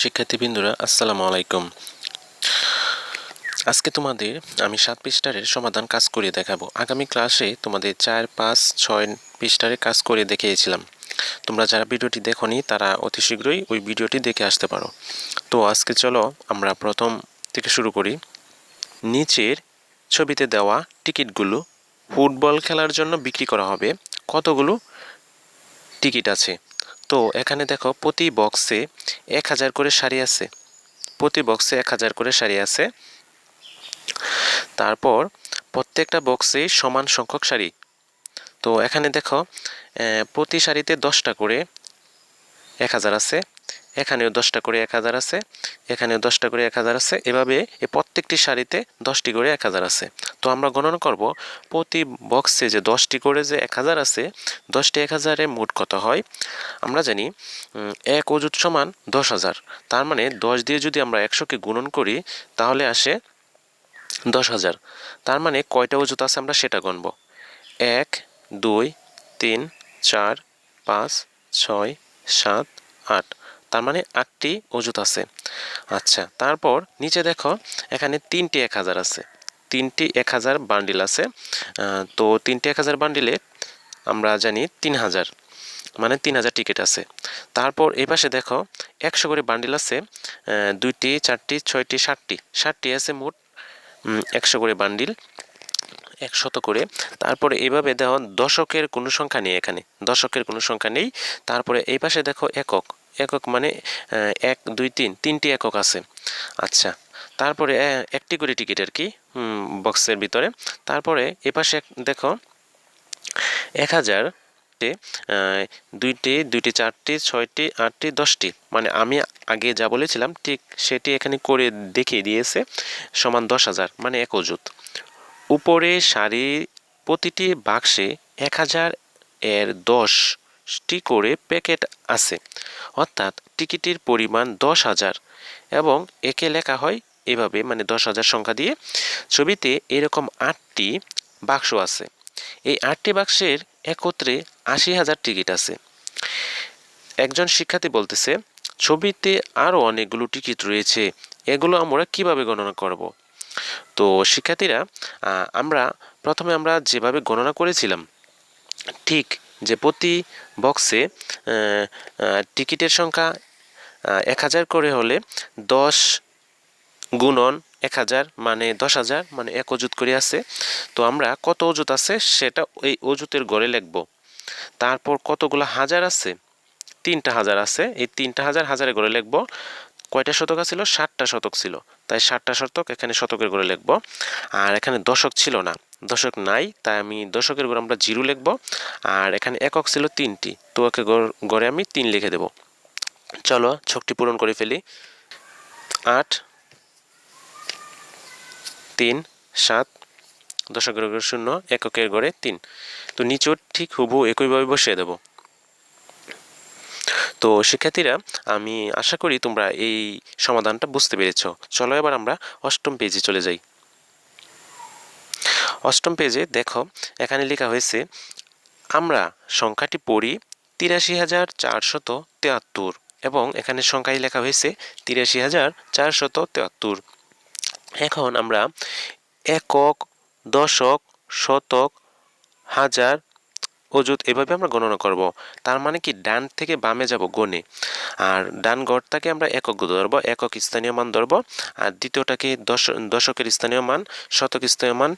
শিক্ষার্থীবৃন্দরা আসসালামু আলাইকুম। আজকে তোমাদের আমি সাত পৃষ্ঠারের সমাধান কাজ করে দেখাবো। আগামী ক্লাসে তোমাদের চার, পাঁচ, ছয় পৃষ্ঠারে কাজ করে দেখিয়েছিলাম। তোমরা যারা ভিডিওটি দেখোনি, তারা অতি শীঘ্রই ওই ভিডিওটি দেখে আসতে পারো। তো আজকে চলো আমরা প্রথম থেকে শুরু করি। নিচের ছবিতে দেওয়া টিকিটগুলো ফুটবল খেলার জন্য বিক্রি করা হবে। কতগুলো টিকিট আছে? তো এখানে দেখো প্রতি বক্সে এক হাজার করে শাড়ি আছে। প্রতি বক্সে এক হাজার করে শাড়ি আছে। তারপর প্রত্যেকটা বক্সে সমান সংখ্যক শাড়ি। তো এখানে দেখো প্রতি শাড়িতে দশটা করে এক হাজার আছে। এখানেও দশটা করে এক হাজার আছে, এখানেও দশটা করে এক হাজার আছে। এভাবে এই প্রত্যেকটি শাড়িতে দশটি করে এক হাজার আছে। তো আমরা গণনা করব, প্রতি বক্সে যে দশটি করে যে এক হাজার আছে, দশটি এক হাজারে মোট কত হয়? আমরা জানি এক অজুত সমান দশ হাজার। তার মানে দশ দিয়ে যদি আমরা একশোকে গুণন করি, তাহলে আসে দশ হাজার। তার মানে কয়টা অজুত আছে আমরা সেটা গণব এক, দুই, তিন, চার, পাঁচ, ছয়, সাত, আট। তার মানে আটটি অজুত আছে। আচ্ছা তারপর নিচে দেখো, এখানে তিনটি এক হাজার আছে। তিনটি এক হাজার বান্ডিল আছে। তো তিনটি এক হাজার বান্ডিলে আমরা জানি তিন হাজার মানে তিন হাজার টিকিট আছে। তারপর এই পাশে দেখো, একশো করে বান্ডিল আছে দুইটি, চারটি, ছয়টি ষাটটি ষাটটি আছে মোট একশো করে বান্ডিল, একশত করে। তারপরে এইভাবে দেখো, দশকের কোনো সংখ্যা নেই এখানে। দশকের কোনো সংখ্যা নেই। তারপরে এই পাশে দেখো, একক। একক মানে এক, দুই, তিন, তিনটি একক আছে। আচ্ছা তারপরে একটি করে টিকিট আর কি বক্সের ভিতরে। তারপরে এ পাশে এক- দেখো, এক হাজার দুইটি দুইটি, চারটি, ছয়টি, আটটি, দশটি। মানে আমি আগে যা বলেছিলাম, ঠিক সেটি এখানে করে দেখিয়ে দিয়েছে, সমান দশ হাজার মানে এক অজুত উপরে সারি প্রতিটি বাক্সে এক হাজার এর দশটি করে প্যাকেট আছে, অর্থাৎ টিকিটের পরিমাণ দশ হাজার। এবং একে লেখা হয় এভাবে মানে দশ হাজার সংখ্যা দিয়ে। ছবিতে এরকম আটটি বাক্স আছে। এই আটটি বাক্সের একত্রে আশি হাজার টিকিট আছে। একজন শিক্ষার্থী বলতেছে, ছবিতে আরও অনেকগুলো টিকিট রয়েছে, এগুলো আমরা কীভাবে গণনা করব? তো শিক্ষার্থীরা আমরা প্রথমে আমরা যেভাবে গণনা করেছিলাম, ঠিক যে প্রতি বক্সে টিকিটের সংখ্যা এক হাজার করে হলে দশ গুণন এক হাজার মানে দশ হাজার মানে এক অজুত করে আছে। তো আমরা কত অজুত আছে সেটা এই অজুতের গড়ে লিখব। তারপর কতগুলো হাজার আছে? তিনটা হাজার আছে। এই তিনটা হাজার হাজারে গড়ে লিখব। কয়টা শতক ছিল? ষাটটা শতক ছিল। তাই ষাটটা শতক এখানে শতকের করে লিখব। আর এখানে দশক ছিল না। দশক নাই, তাই আমি দশকের গড়ে আমরা জিরো লিখব। আর এখানে একক ছিল তিনটি, তো একে গড়- আমি তিন লিখে দেব। চলো ছকটি পূরণ করে ফেলি। আট, তিন, সাত, দশকের গড়ে শূন্য, এককের গড়ে তিন। তো নিচেও ঠিক হুবু একইভাবে বসিয়ে দেব। তো শিক্ষার্থীরা, আমি আশা করি তোমরা এই সমাধানটা বুঝতে পেরেছ। চলো এবার আমরা অষ্টম পেজে চলে যাই। অষ্টম পেজে দেখো, এখানে লেখা হয়েছে, আমরা সংখ্যাটি পড়ি তিরাশি হাজার চারশত তেয়াত্তর এবং এখানে সংখ্যায় লেখা হয়েছে তিরাশি হাজার চারশত তেয়াত্তর। এখন আমরা একক, দশক, শতক, হাজার অযুত, এভাবে আমরা গণনা করব। তার মানে কি, ডান থেকে বামে যাব গণে। আর ডান গড়টাকে আমরা একক ধরব, একক স্থানীয় মান ধরব। আর দ্বিতীয়টাকে দশ, দশকের স্থানীয় মান, শতক স্থানীয় মান,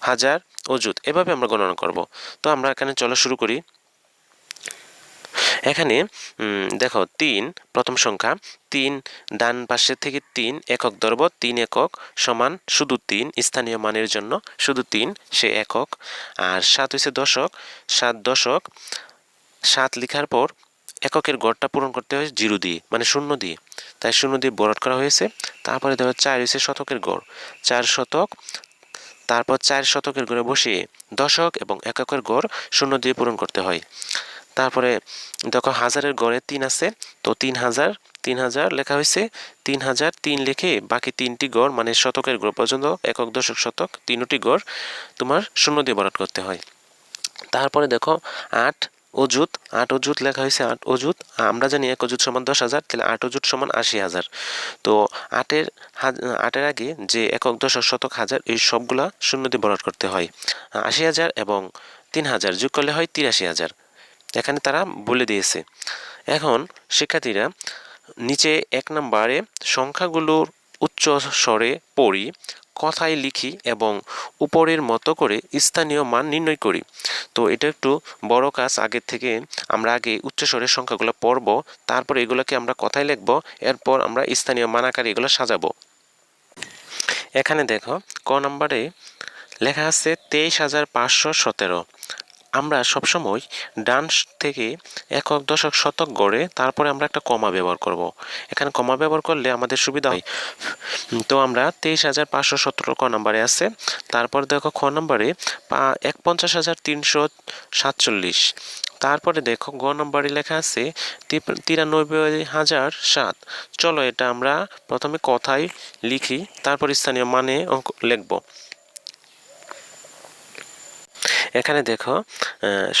হাজার অযুত। এভাবে আমরা গণনা করব। তো আমরা এখানে চলা শুরু করি। এখানে দেখো, তিন, প্রথম সংখ্যা, তিন, ডান পাশের থেকে তিন একক ধরব তিন একক সমান শুধু তিন, স্থানীয় মানের জন্য শুধু তিন, সে একক। আর সাত হয়েছে দশক, সাত দশক, সাত লেখার পর এককের গড়টা পূরণ করতে হয় জিরো দিয়ে মানে শূন্য দিয়ে। তাই শূন্য দিয়ে বরাট করা হয়েছে। তারপরে দেখো, চার হয়েছে শতকের গড়। চার শতক, তারপর চার শতকের গড়ে বসিয়ে দশক এবং এককের গড় শূন্য দিয়ে পূরণ করতে হয়। তারপরে দেখো হাজারের গড়ে তিন আছে, তো তিন হাজার তিন হাজার লেখা হয়েছে, তিন হাজার তিন লিখে বাকি তিনটি গড় মানে শতকের গড় পর্যন্ত, একক, দশক, শতক, তিনটি গড় তোমার শূন্য দিয়ে বরাদ করতে হয়। তারপরে দেখো, আট অজুত আট অজুত লেখা হয়েছে, আট অজুত আমরা জানি এক অজুত সমান দশ হাজার, তাহলে আট অজুত সমান আশি হাজার। তো আটের আটের আগে যে একক, দশক, শতক, হাজার, এই সবগুলা শূন্য দিয়ে বরাদ করতে হয়। আশি হাজার এবং তিন হাজার যোগ করলে হয় তিরাশি হাজার। এখানে তারা বলে দিয়েছে। এখন শিক্ষার্থীরা নিচে এক নম্বরে সংখ্যাগুলোর উচ্চ স্বরে পড়ি, কথায় লিখি এবং উপরের মতো করে স্থানীয় মান নির্ণয় করি। তো এটা একটু বড় কাজ আগের থেকে আমরা আগে উচ্চস্বরের সংখ্যাগুলো পড়ব, তারপর এগুলোকে আমরা কথায় লিখব, এরপর আমরা স্থানীয় মান আকারে এগুলো সাজাবো। এখানে দেখো, ক নম্বরে লেখা আছে তেইশ হাজার পাঁচশো সতেরো। আমরা সবসময় ডান থেকে একক, দশক, শতক গড়ে তারপরে আমরা একটা কমা ব্যবহার করব। এখানে কমা ব্যবহার করলে আমাদের সুবিধা হয়। তো আমরা তেইশ হাজার পাঁচশো সতেরো ক নম্বরে আছে। তারপর দেখো খ নম্বরে এক পঞ্চাশ হাজার তিনশো সাতচল্লিশ। তারপরে দেখো গ নম্বরে লেখা আছে তিরানব্বই হাজার সাত। চলো এটা আমরা প্রথমে কথায় লিখি, তারপর স্থানীয় মানে লিখব। এখানে দেখো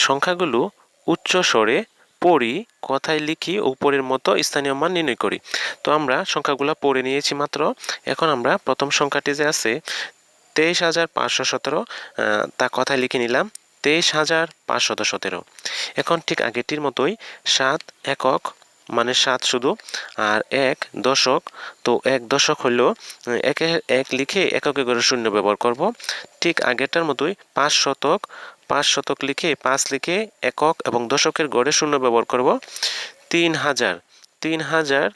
সংখ্যাগুলো উচ্চ স্বরে পড়ি, কথায় লিখি, উপরের মতো স্থানীয় মান নির্ণয় করি। তো আমরা সংখ্যাগুলো পড়ে নিয়েছি মাত্র। এখন আমরা প্রথম সংখ্যাটি যে আছে, তেইশ হাজার পাঁচশো সতেরো তা কথায় লিখে নিলাম, তেইশ হাজার পাঁচশত সতেরো। এখন ঠিক আগেরটির মতোই সাত একক মানে সাত শুধু, আর এক দশক, তো এক দশক হলো, একে এক লিখে এককে করে শূন্য ব্যবহার করব। ঠিক আগেরটার মতোই পাঁচ শতক পাঁচ শতক লিখে পাঁচ লিখে একক এবং দশকের গড়ে শূন্য ব্যবহার করব। তিন হাজার তিন হাজার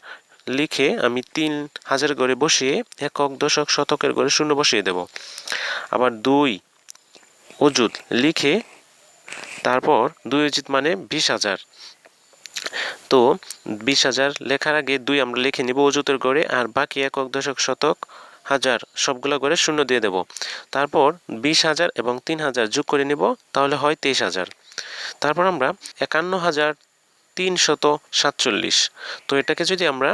লিখে আমি তিন হাজার গড়ে বসিয়ে একক দশক শতকের গড়ে শূন্য বসিয়ে দেব। আবার দুই অজুত লিখে, তারপর দুই অজিত মানে বিশ হাজার। তো বিশ হাজার লেখার আগে দুই আমরা লিখে নিব অজুতের গড়ে আর বাকি একক, দশক, শতক, হাজার, সবগুলো করে শূন্য দিয়ে দেব। তারপর বিশ হাজার এবং তিন হাজার যোগ করে নিব, তাহলে হয় তেইশ হাজার। তারপর আমরা একান্ন হাজার তিনশত সাতচল্লিশ। তো এটাকে যদি আমরা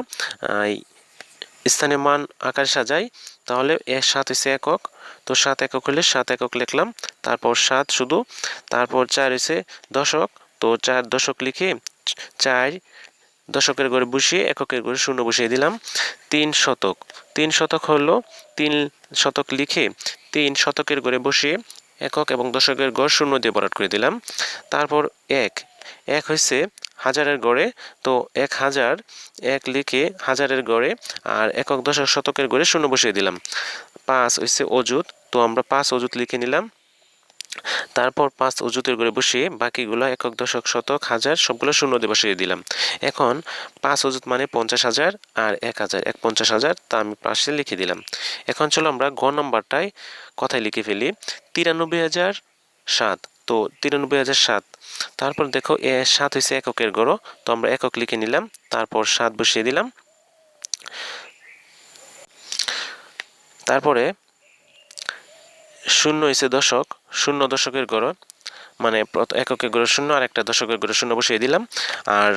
স্থানীয় মান আকারে সাজাই, তাহলে সাত হচ্ছে একক। তো সাত একক হলে সাত একক লিখলাম, তারপর সাত শুধু, তারপর চার হচ্ছে দশক। তো চার দশক লিখে চার দশকের ঘরে বসিয়ে, এককের ঘরে শূন্য বসিয়ে দিলাম। তিন শতক। তিন শতক হলো, তিন শতক লিখে তিন শতকের ঘরে বসিয়ে একক এবং দশকের গড় শূন্য দিয়ে বরাদ করে দিলাম। তারপর এক। এক হচ্ছে হাজারের গড়ে, তো এক হাজার, এক লিখে হাজারের গড়ে আর একক দশক শতকের গড়ে শূন্য বসিয়ে দিলাম। পাঁচ হচ্ছে অজুত তো আমরা পাঁচ অজুত লিখে নিলাম। তারপর পাঁচ অজুতের করে বসিয়ে বাকিগুলো একক, দশক, শতক, হাজার, সবগুলো শূন্য দিয়ে বসিয়ে দিলাম। এখন পাঁচ অজুত মানে পঞ্চাশ হাজার আর এক হাজার, এক পঞ্চাশ হাজার তা আমি পাশে লিখে দিলাম। এখন চলো আমরা গ নম্বরটায় কথায় লিখে ফেলি। তিরানব্বই হাজার সাত, তো তিরানব্বই হাজার সাত। তারপর দেখো এ সাত হয়েছে এককের গড় তো আমরা একক লিখে নিলাম, তারপর সাত বসিয়ে দিলাম। তারপরে শূন্য হয়েছে দশক শূন্য দশকের গড় মানে এককের গড়ে শূন্য, আর একটা দশকের গড়ে শূন্য বসিয়ে দিলাম। আর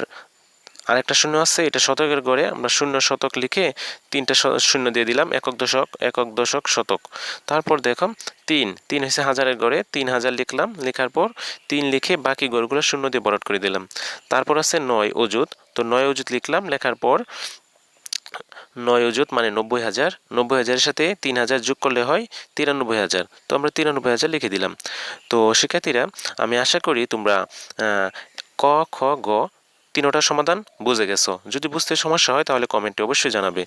আরেকটা শূন্য আছে, এটা শতকের গড়ে, আমরা শূন্য শতক লিখে তিনটা শূন্য দিয়ে দিলাম, একক দশক একক দশক, শতক। তারপর দেখো, তিন তিন হয়েছে হাজারের গড়ে, তিন হাজার লিখলাম, লেখার পর তিন লিখে বাকি গড়গুলো শূন্য দিয়ে বরাদ করে দিলাম। তারপর আছে নয় অজুত তো নয় অজুত লিখলাম, লেখার পর নয় অজুত মানে নব্বই হাজার। নব্বই হাজারের সাথে তিন হাজার যোগ করলে হয় তিরানব্বই হাজার। তো আমরা তিরানব্বই হাজার লিখে দিলাম। তো শিক্ষার্থীরা, আমি আশা করি তোমরা ক, খ, গ তিনোটা সমাধান বুঝে গেছো। যদি বুঝতে সমস্যা হয় তাহলে কমেন্টে অবশ্যই জানাবে।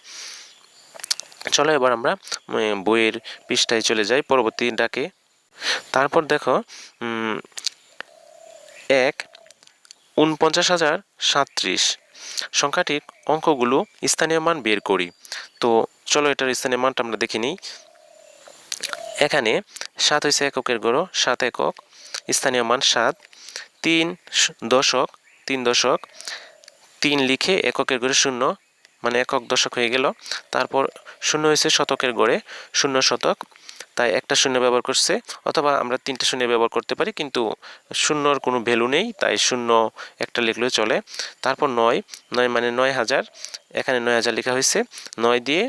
চলো এবার আমরা বইয়ের পৃষ্ঠায় চলে যাই পরবর্তী ডাকে। তারপর দেখো এক, উনপঞ্চাশ হাজার সাঁত্রিশ। সংখ্যাটির অঙ্কগুলো স্থানীয় মান বের করি। তো চলো এটার স্থানীয় মানটা আমরা দেখে নিই। এখানে সাত হয়েছে এককের গড়, সাত একক, স্থানীয় মান সাত, তিন দশক তিন দশক, তিন লিখে এককের গড়ে শূন্য মানে একক দশক হয়ে গেল। তারপর শূন্য হয়েছে শতকের গড়ে, শূন্য শতক তাই একটা শূন্য ব্যবহার করছে, অথবা আমরা তিনটা শূন্য ব্যবহার করতে পারি, কিন্তু শূন্যর কোনো ভ্যালু নেই, তাই শূন্য একটা লিখলেও চলে। তারপর নয় নয় মানে নয় হাজার, এখানে নয় হাজার লেখা হয়েছে, নয় দিয়ে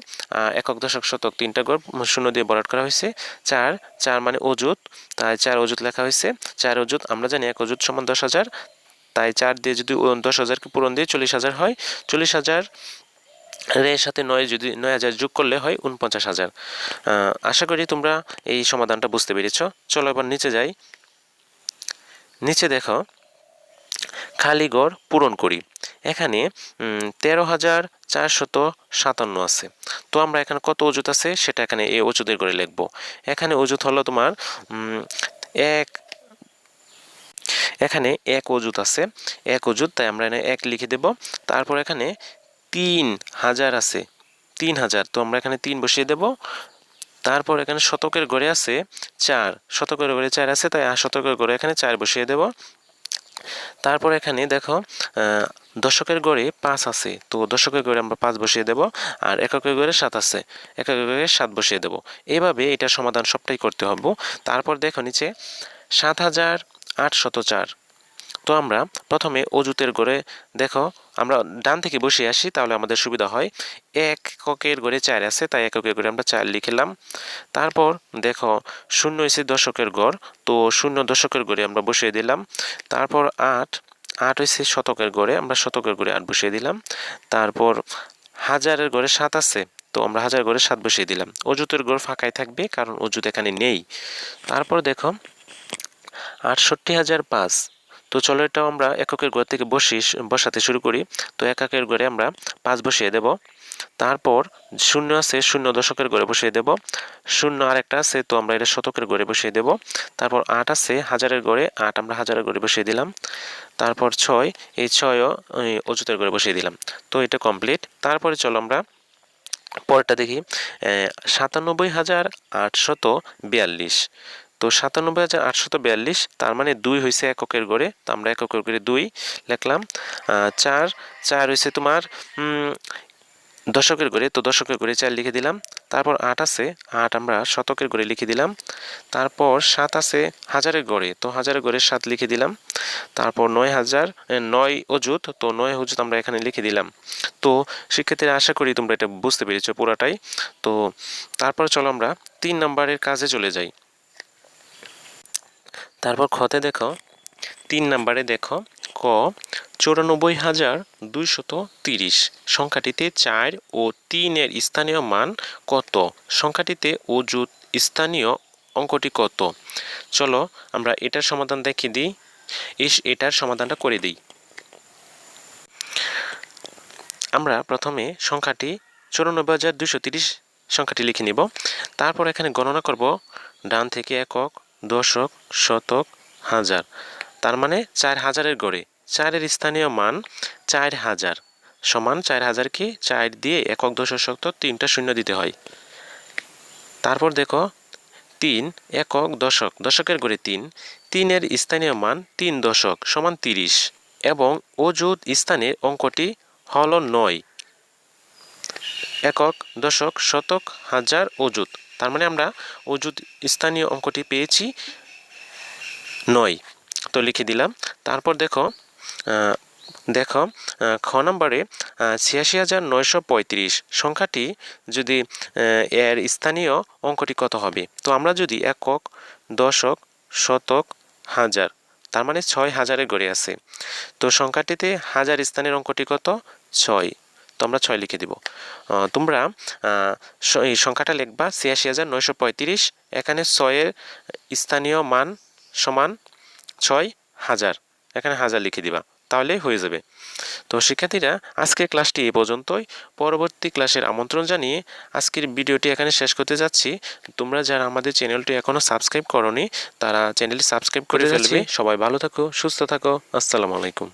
একক দশক শতক তিনটা গড়, শূন্য দিয়ে বরাট করা হয়েছে। চার চার মানে অজুত তাই চার অজুত লেখা হয়েছে। চার অজুত আমরা জানি এক অজুত সমান দশ হাজার, তাই চার দিয়ে যদি দশ হাজারকে পূরণ দিয়ে চল্লিশ হাজার হয়, চল্লিশ হাজার এর সাথে নয় যদি নয় হাজার যোগ করলে হয় উনপঞ্চাশ হাজার। আশা করি তোমরা এই সমাধানটা বুঝতে পেরেছ। চলো এবার নিচে যাই। নিচে দেখো, খালি ঘর পূরণ করি। এখানে তেরো হাজার চারশত সাতান্ন আছে। তো আমরা এখানে কত অজুত আছে? সেটা এখানে এই অজুতের করে লিখব। এখানে অজুত হলো তোমার এক, এখানে এক অজুত আছে। এক অজুত তাই আমরা এখানে এক লিখে দেব। তারপর এখানে তিন হাজার আছে। তিন হাজার, তো আমরা এখানে তিন বসিয়ে দেব। তারপর এখানে শতকের ঘরে আছে চার। শতকের ঘরে চার আছে, তাই শতকের ঘরে এখানে চার বসিয়ে দেব। তারপর এখানে দেখো দশকের গড়ে পাঁচ আছে। তো দশকের গড়ে আমরা পাঁচ বসিয়ে দেব, আর এককের গড়ে সাত আছে। এককের গড়ে সাত বসিয়ে দেব। এইভাবে এটা সমাধান সবটাই করতে হবে। তারপর দেখো নিচে, সাত হাজার আটশত চার। তো আমরা প্রথমে অজুতের গড়ে দেখো, আমরা ডান থেকে বসে আসি, তাহলে আমাদের সুবিধা হয়। এক এককের গড়ে চার আছে, তাই এককের গড়ে আমরা চার লিখলাম তারপর দেখো, শূন্য এসে দশকের গড়, তো শূন্য দশকের গড়ে আমরা বসিয়ে দিলাম। তারপর আট আট হয়েছে শতকের গড়ে, আমরা শতকের গড়ে আট বসিয়ে দিলাম। তারপর হাজারের গড়ে সাত আছে, তো আমরা হাজার গড়ে সাত বসিয়ে দিলাম। অজুতের গড় ফাঁকাই থাকবে, কারণ অজুত এখানে নেই। তারপর দেখো, আটষট্টি হাজার পাঁচ তো চলো এটাও আমরা এককের ঘর থেকে বসি, বসাতে শুরু করি। তো এককের ঘরে আমরা পাঁচ বসিয়ে দেব। তারপর শূন্য আছে, শূন্য দশকের ঘরে বসিয়ে দেব। শূন্য আরেকটা আছে, তো আমরা এটা শতকের ঘরে বসিয়ে দেব। তারপর আট আছে, হাজারের ঘরে আট আমরা হাজারের ঘরে বসিয়ে দিলাম। তারপর ছয়, এই ছয়ও অজুতের ঘরে বসিয়ে দিলাম। তো এটা কমপ্লিট। তারপরে চলো আমরা পরটা দেখি। সাতানব্বই হাজার আটশত বিয়াল্লিশ। তো সাতানব্বই হাজার আটশত বিয়াল্লিশ, তার মানে দুই হয়েছে এককের গড়ে, তো আমরা এককের গড়ে দুই লিখলাম। চার চার হয়েছে তোমার দশকের গড়ে, তো দশকের গড়ে চার লিখে দিলাম। তারপর আট আছে, আট আমরা শতকের গড়ে লিখে দিলাম। তারপর সাত আছে হাজারের গড়ে, তো হাজারের গড়ে সাত লিখে দিলাম। তারপর নয় হাজার নয় অজুত তো নয় অজুত আমরা এখানে লিখে দিলাম। তো শিক্ষার্থীরা আশা করি তোমরা এটা বুঝতে পেরেছ পুরাটাই। তো তারপর চলো আমরা তিন নম্বরের কাজে চলে যাই। তারপর খতে দেখো, তিন নাম্বারে দেখো, ক, চৌরানব্বই হাজার দুইশত তিরিশ। সংখ্যাটিতে চার ও তিনের স্থানীয় মান কত? সংখ্যাটিতে অজুত স্থানীয় অঙ্কটি কত? চলো আমরা এটার সমাধান দেখিয়ে দিই। এটার সমাধানটা করে দিই। আমরা প্রথমে সংখ্যাটি চৌরানব্বই হাজার দুশো তিরিশ সংখ্যাটি লিখে নিব। তারপর এখানে গণনা করব ডান থেকে একক দশক, শতক, হাজার। তার মানে চার হাজারের গড়ে। চারের স্থানীয় মান চার হাজার। সমান চার হাজারকে চার দিয়ে একক দশক শতক তিনটা শূন্য দিতে হয়। তারপর দেখো, তিন, একক দশক। দশকের গড়ে তিন। তিনের স্থানীয় মান তিন দশক, সমান তিরিশ। এবং অযুত স্থানের অঙ্কটি হল নয়। একক দশক, শতক, হাজার, অযুত। তার মানে আমরা অযুত স্থানীয় অঙ্কটি পেয়েছি নয়। তো লিখে দিলাম। তারপর দেখো দেখো খ নম্বরে ছিয়াশি হাজার নয়শো পঁয়ত্রিশ সংখ্যাটি যদি এর স্থানীয় অঙ্কটি কত হবে? তো আমরা যদি একক, দশক, শতক, হাজার, তার মানে ছয় হাজারের গড়ে আছে। তো সংখ্যাটিতে হাজার স্থানের অঙ্কটি কত? ছয়। তো আমরা ছয় লিখে দিব। তোমরা এই সংখ্যাটা লিখবা ছিয়াশি হাজার নয়শো পঁয়ত্রিশ এখানে ছয়ের স্থানীয় মান সমান ছয় হাজার এখানে হাজার লিখে দিবা তাহলেই হয়ে যাবে। তো শিক্ষার্থীরা আজকের ক্লাসটি এই পর্যন্তই। পরবর্তী ক্লাসের আমন্ত্রণ জানিয়ে আজকের ভিডিওটি এখানে শেষ করতে যাচ্ছি। তোমরা যারা আমাদের চ্যানেলটি এখনও সাবস্ক্রাইব করনি তারা চ্যানেলটি সাবস্ক্রাইব করে ফেলবে। সবাই ভালো থাকো সুস্থ থাকো। আসসালামু আলাইকুম।